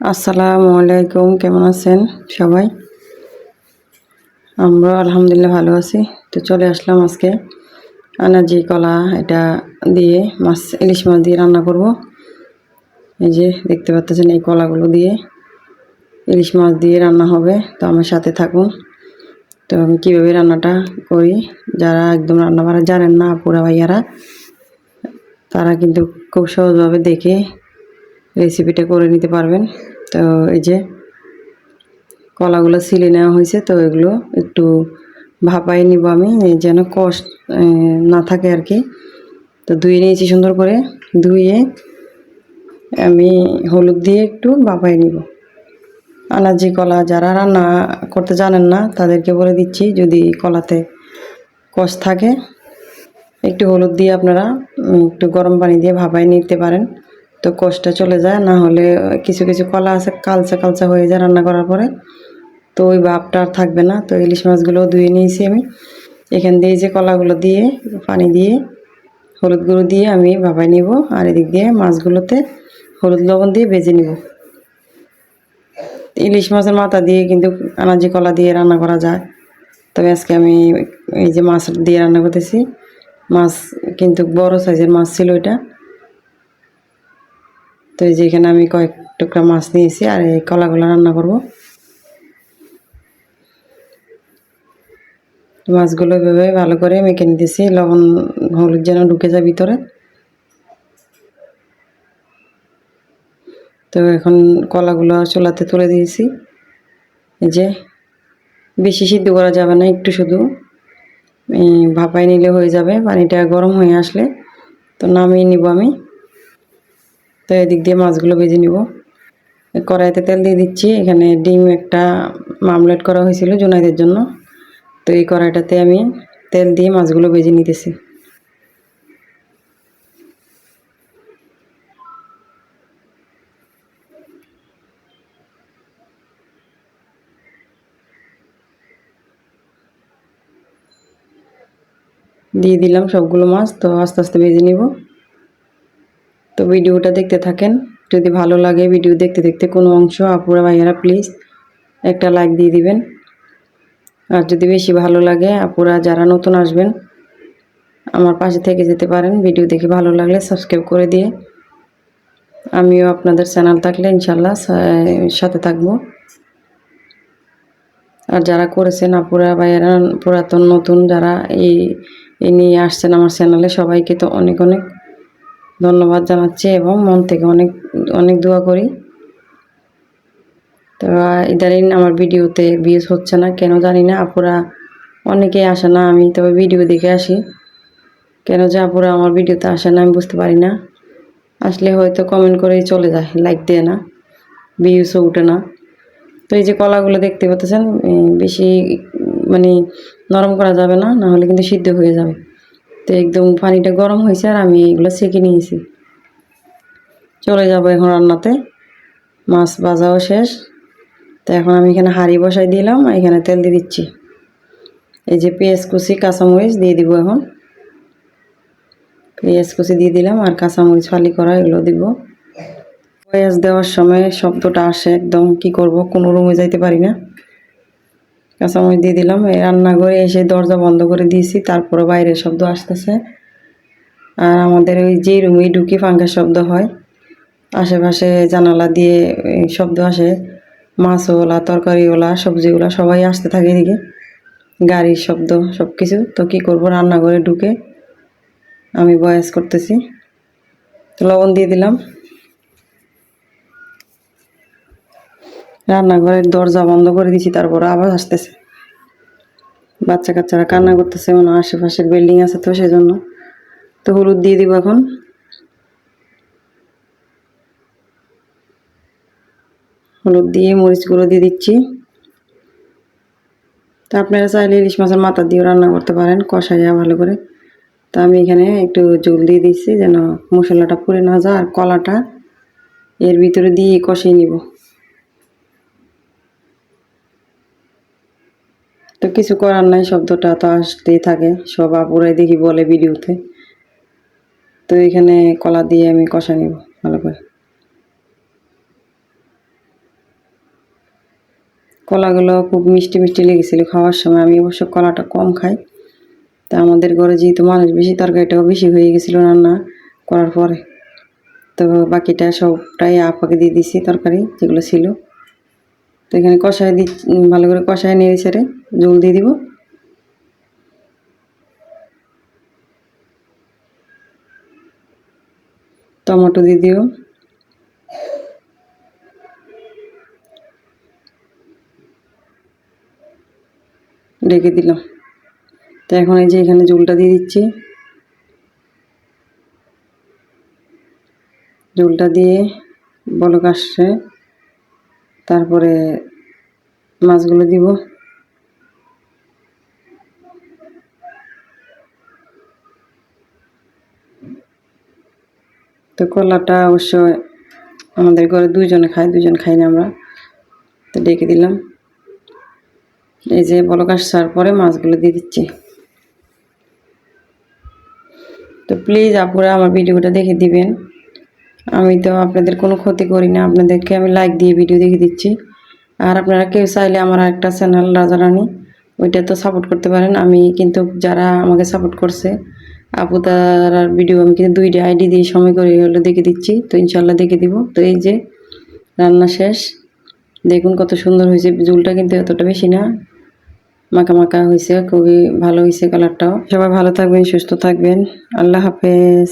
আসসালামু আলাইকুম, কেমন আছেন সবাই? আমরা আলহামদুলিল্লাহ ভালো আছি। তো চলে আসলাম আজকে আনাজি কলা এটা দিয়ে, মাছ, ইলিশ মাছ দিয়ে রান্না করব। এই যে দেখতে পাচ্ছেন এই কলাগুলো দিয়ে ইলিশ মাছ দিয়ে রান্না হবে। তো আমার সাথে থাকুন। তো আমি কীভাবে রান্নাটা করি, যারা একদম রান্না বান্না জানেন না পুরা ভাইয়ারা, তারা কিন্তু খুব সহজভাবে দেখে রেসিপিটা করে নিতে পারবেন। তো এই যে কলাগুলো সিলে নেওয়া হয়েছে, তো এগুলো একটু ভাপাই নিব আমি যেন কষ না থাকে আর কি। তো ধুয়ে নিয়েছি সুন্দর করে, ধুয়ে আমি হলুদ দিয়ে একটু ভাপাই নিব। আনাজি কলা যারা রান্না করতে জানেন না, তাদেরকে বলে দিচ্ছি, যদি কলাতে কষ থাকে, একটু হলুদ দিয়ে আপনারা একটু গরম পানি দিয়ে ভাপাই নিতে পারেন। তো কষটা চলে যায়, না হলে কিছু কিছু কলা আছে, কালচা কালচা হয়ে যায় রান্না করার পরে। তো ওই ভাবটা আর থাকবে না, তো ইলিশ মাছগুলো ধুয়ে নিয়েছি আমি। এখান দিয়ে যে কলাগুলো দিয়ে, পানি দিয়ে, হলুদ গুঁড়ো দিয়ে আমি ভাপাই নিব, আর এদিক দিয়ে মাছগুলোতে হলুদ লবণ দিয়ে ভেজে নিব। ইলিশ মাছের মাথা দিয়ে কিন্তু আনাজি কলা দিয়ে রান্না করা যায়, তবে আজকে আমি এই যে মাছ দিয়ে রান্না করতেছি, মাছ কিন্তু বড় সাইজের মাছ ছিল এটা। তো এই যে এখানে আমি কয়েক টুকরা মাছ নিয়েছি আর এই কলাগুলো রান্না করব। মাছগুলো এভাবে ভালো করে মেখে নিতেছি, লবণ, হলুদ যেন ঢুকে যায় ভিতরে। তো এখন কলাগুলো চুলাতে তুলে দিয়েছি। এই যে বেশি সিদ্ধ করা যাবে না, একটু শুধু। ভাপাই নিলে হয়ে যাবে, পানিটা গরম হয়ে আসলে তো নামিয়ে নিব আমি। তো এদিক দিয়ে মাছগুলো ভেজে নিব। কড়াইতে তেল দিয়ে দিচ্ছি। এখানে ডিম একটা মামলেট করা হয়েছিল জোনাইদের জন্য। তো এই কড়াইটাতে আমি তেল দিয়ে মাছগুলো ভেজে নিতেছি। দিয়ে দিলাম সবগুলো মাছ। তো আস্তে আস্তে ভেজে নিব। তো ভিডিওটা দেখতে থাকেন। যদি ভালো লাগে ভিডিও দেখতে দেখতে কোনো অংশ, আপুরা, ভাইয়ারা প্লিজ একটা লাইক দিয়ে দিবেন। আর যদি বেশি ভালো লাগে, আপুরা যারা নতুন আসবেন, আমার পাশে থেকে যেতে পারেন। ভিডিও দেখে ভালো লাগলে সাবস্ক্রাইব করে দিয়ে আমিও আপনাদের চ্যানেল থাকলে ইনশাল্লাহ সাথে থাকব। আর যারা করেছেন, আপুরা, ভাইয়ারা, পুরাতন, নতুন, যারা এই নিয়ে আসছেন আমার চ্যানেলে সবাইকে তো অনেক অনেক ধন্যবাদ জানাচ্ছি এবং মন থেকে অনেক অনেক দোয়া করি। তো ইদানিং আমার ভিডিওতে ভিউজ হচ্ছে না, কেন জানি না, আপুরা অনেকেই আসে না, আমি তবে ভিডিও দেখে আসি। কেন যে আপুরা আমার ভিডিওতে আসে না, আমি বুঝতে পারি না। আসলে হয়তো কমেন্ট করেই চলে যায় লাইক দেয় না ভিউজও উঠে না। তো এই যে কলাগুলো দেখতে পাচ্ছেন বেশি মানে নরম করা যাবে না না হলে কিন্তু সিদ্ধ হয়ে যাবে। তো একদম পানিটা গরম হয়েছে আর আমি এগুলো সেঁকে নিয়েছি। চলে যাব এখন রান্নাতে। মাছ ভাজাও শেষ। তো এখন আমি এখানে হাঁড়ি বসাই দিলাম এখানে তেল দিয়ে দিচ্ছি। এই যে পেঁয়াজ কুচি, কাঁচামরিচ দিয়ে দিব এখন। পেঁয়াজ কুচি দিয়ে দিলাম আর কাঁচামরিচ ফালি করা, এগুলো দিব। পেঁয়াজ দেওয়ার সময় শব্দটা আসে একদম, কি করব, কোনো রুমে যাইতে পারি না। কাঁচামরিচ দিয়ে দিলাম। এই রান্নাঘরে এসে দরজা বন্ধ করে দিয়েছি তারপরে বাইরের শব্দ আসতেছে। আর আমাদের ওই যে রুমে ঢুকি ফাঙ্কার শব্দ হয়। আশেপাশে জানালা দিয়ে শব্দ আসে। মাছওয়ালা, তরকারিওয়ালা, সবজিওয়ালা সবাই আসতে থাকে এদিকে। গাড়ির শব্দ সব কিছু তো কী করব, রান্নাঘরে ঢুকে আমি বয়স করতেছি। তো লবণ দিয়ে দিলাম। রান্নাঘরের দরজা বন্ধ করে দিয়েছি তারপর আবার আসতেছে। বাচ্চা কাচ্চারা কান্না করতেছে হয় আশেপাশের বিল্ডিং আছে তো সেই জন্য তো হলুদ দিয়ে দিব এখন। হলুদ দিয়ে মরিচ গুঁড়ো দিয়ে দিচ্ছি। তো আপনারা চাইলে ইলিশ মাছের মাথা দিয়েও রান্না করতে পারেন, কষাইয়া ভালো করে। তা আমি এখানে একটু জল দিয়ে দিচ্ছি যেন মশলাটা পুড়ে না যায়, আর কলাটা এর ভিতরে দিয়ে কষিয়ে নিব। তো কিছু করার নাই, শব্দটা তো আসতেই থাকে। সব আপুরাই দেখি বলে ভিডিওতে। তো এখানে কলা দিয়ে আমি কষা নিব, ভালো করে। কলাগুলো খুব মিষ্টি মিষ্টি লেগেছিলো খাওয়ার সময়। আমি অবশ্য কলাটা কম খাই। তা আমাদের ঘরে যেহেতু মানুষ বেশি, তরকারিটাও বেশি হয়ে গেছিল রান্না করার পরে। তো বাকিটা সবটাই আপাকে দিয়ে দিছি তরকারি, যেগুলো ছিল। তো এখানে কষায় দি ভালো করে কষায় নেড়ে ছেড়ে জল দিয়ে দিব। টমেটো দিয়ে দিও। রেখে দিলাম। তো এখন এই যে এখানে জলটা দিয়ে দিচ্ছি। জলটা দিয়ে বলক আসছে। তারপরে মাছগুলো দিব। তো কলাটা অবশ্য আমাদের ঘরে দুজনে খাই দুজন খাই না আমরা। তো ডেকে দিলাম। এই যে বলক আসার পরে মাছগুলো দিয়ে দিচ্ছি। তো প্লিজ আপুরা আমার ভিডিওটা দেখে দিবেন। আমি তো আপনাদের কোনো ক্ষতি করি না, আপনাদেরকে আমি লাইক দিয়ে ভিডিও দেখে দিচ্ছি। আর আপনারা কেউ চাইলে আমার একটা চ্যানেল রাজা রানী, ওইটা তো সাপোর্ট করতে পারেন। আমি কিন্তু যারা আমাকে সাপোর্ট করছে, আপু তার ভিডিও আমি কিন্তু দুইটা আইডি দিয়ে সময় করে হলো দেখে দিচ্ছি, তো ইনশাল্লাহ দেখে দিব। তো এই যে, রান্না শেষ। দেখুন কত সুন্দর হয়েছে জুলটা কিন্তু এতটা বেশি না। মাখা মাখা হয়েছে, খুবই ভালো হয়েছে কালারটাও সবাই ভালো থাকবেন, সুস্থ থাকবেন। আল্লাহ হাফেজ।